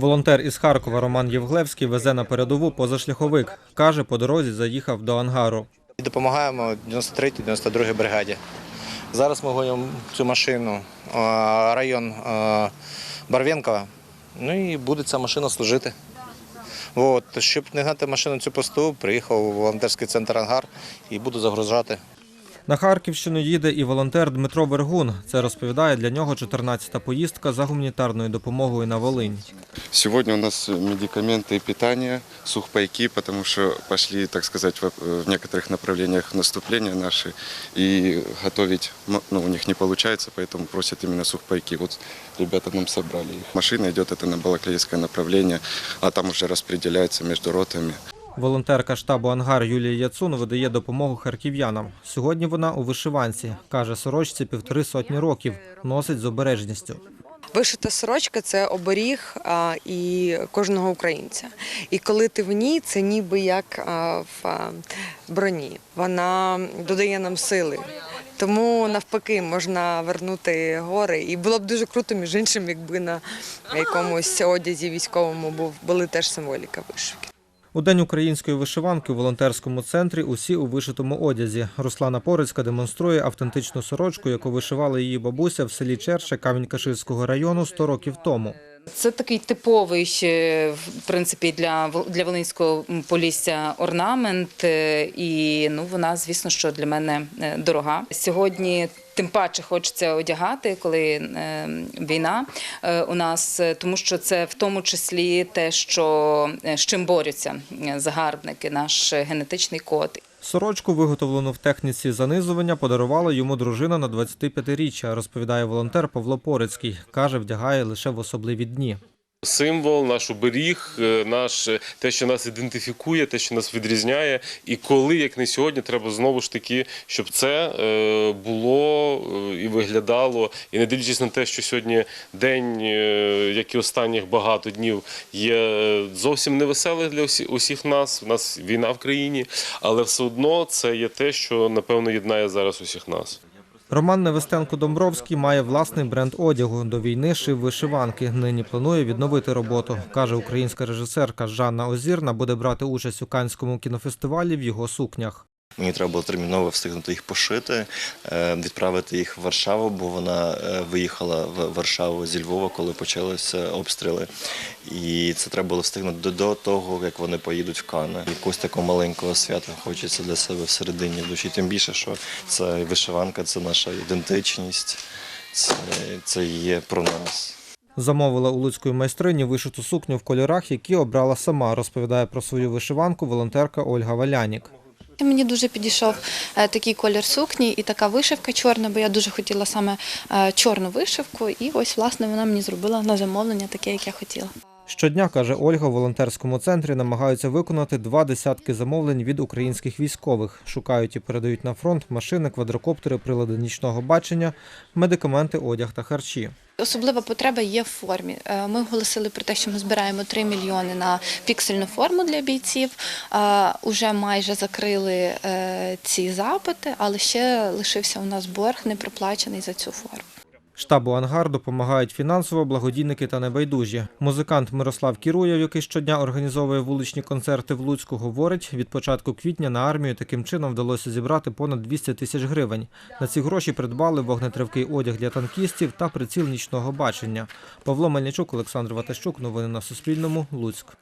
Волонтер із Харкова Роман Євглевський везе на передову позашляховик. Каже, по дорозі заїхав до ангару. Допомагаємо 93-й, 92-й бригаді. Зараз ми гонимо цю машину район Барвенкова. Ну і буде ця машина служити. От, щоб не гнати машину цю посту, приїхав у волонтерський центр Ангар і буду загружати. На Харківщину їде і волонтер Дмитро Вергун. Це розповідає для нього 14-та поїздка за гуманітарною допомогою на Волинь. Сегодня у нас медикаменты и питание, сухпайки, потому что пошли, так сказать, в в некоторых направлениях наступления наши, и готовить м- ну, у них не получается, поэтому просят именно сухпайки. Вот ребята нам собрали их. Машина идет это на Балаклейское направление, а там уже распределяется между ротами. Волонтерка штабу Ангар Юлія Яцун видає допомогу харків'янам. Сьогодні вона у вишиванці. Каже, сорочці півтори сотні років. Носить з обережністю. Вишита сорочка це оберіг а, і кожного українця. І коли ти в ній, це ніби як а, в а, броні. Вона додає нам сили. Тому навпаки можна вернути гори. І було б дуже круто, між іншим, якби на якомусь одязі військовому був були теж символіка вишивки. У день української вишиванки у волонтерському центрі усі у вишитому одязі. Руслана Порицька демонструє автентичну сорочку, яку вишивала її бабуся в селі Черше Камінь-Каширського району 100 років тому. Це такий типовий в принципі, для, для Волинського полісся орнамент. е, І ну, вона, звісно, що для мене е, дорога. Сьогодні тим паче хочеться одягати, коли е, війна у нас, тому що це в тому числі те, що з чим борються загарбники, наш генетичний код. Сорочку, виготовлену в техніці занизування, подарувала йому дружина на 25-річчя, розповідає волонтер Павло Порицький. Каже, вдягає лише в особливі дні. Символ, наш оберіг, е, наш е, те, що нас ідентифікує, те, що нас відрізняє. І коли, як не сьогодні, треба знову ж таки, щоб це е, було виглядало. І не дивлячись на те, що сьогодні день, е, як і останніх багато днів, є е, зовсім невеселий для усі- усіх нас. У нас війна в країні, але все одно це є те, що напевно єднає зараз усіх нас. Роман Невестенко-Домбровський має власний бренд одягу. До війни шив вишиванки. Нині планує відновити роботу. Каже, українська режисерка Жанна Озірна буде брати участь у Канському кінофестивалі в його сукнях. Мені треба було терміново встигнути їх пошити, е, відправити їх в Варшаву, бо вона е, виїхала в Варшаву зі Львова, коли почалися обстріли. І це треба було встигнути до, того, як вони поїдуть в Кани. Якогось такого маленького свята хочеться для себе всередині душі. Тим більше, що це вишиванка, це наша ідентичність, це, це є про нас. Замовила у Луцької майстрині вишиту сукню в кольорах, які обрала сама. Розповідає про свою вишиванку волонтерка Ольга Валянік. Мені дуже підійшов е, такий колір сукні і така вишивка чорна, бо я дуже хотіла саме е, чорну вишивку. І ось, власне, вона мені зробила на замовлення таке, як я хотіла. Щодня, каже Ольга, в волонтерському центрі намагаються виконати два десятки замовлень від українських військових. Шукають і передають на фронт машини, квадрокоптери, прилади нічного бачення, медикаменти, одяг та харчі. Особлива потреба є в формі. Е, Ми оголосили про те, що ми збираємо 3 мільйони на піксельну форму для бійців. Е, Уже майже закрили е, ці запити, але ще лишився у нас борг непроплачений за цю форму. Штабу Ангар допомагають фінансово благодійники та небайдужі. Музикант Мирослав Кіруєв, який щодня організовує вуличні концерти в Луцьку, говорить, від початку квітня на армію таким чином вдалося зібрати понад 200 тисяч гривень. На ці гроші придбали вогнетривкий одяг для танкістів та приціл нічного бачення. Павло Мельничук, Олександр Ватащук. Новини на Суспільному. Луцьк.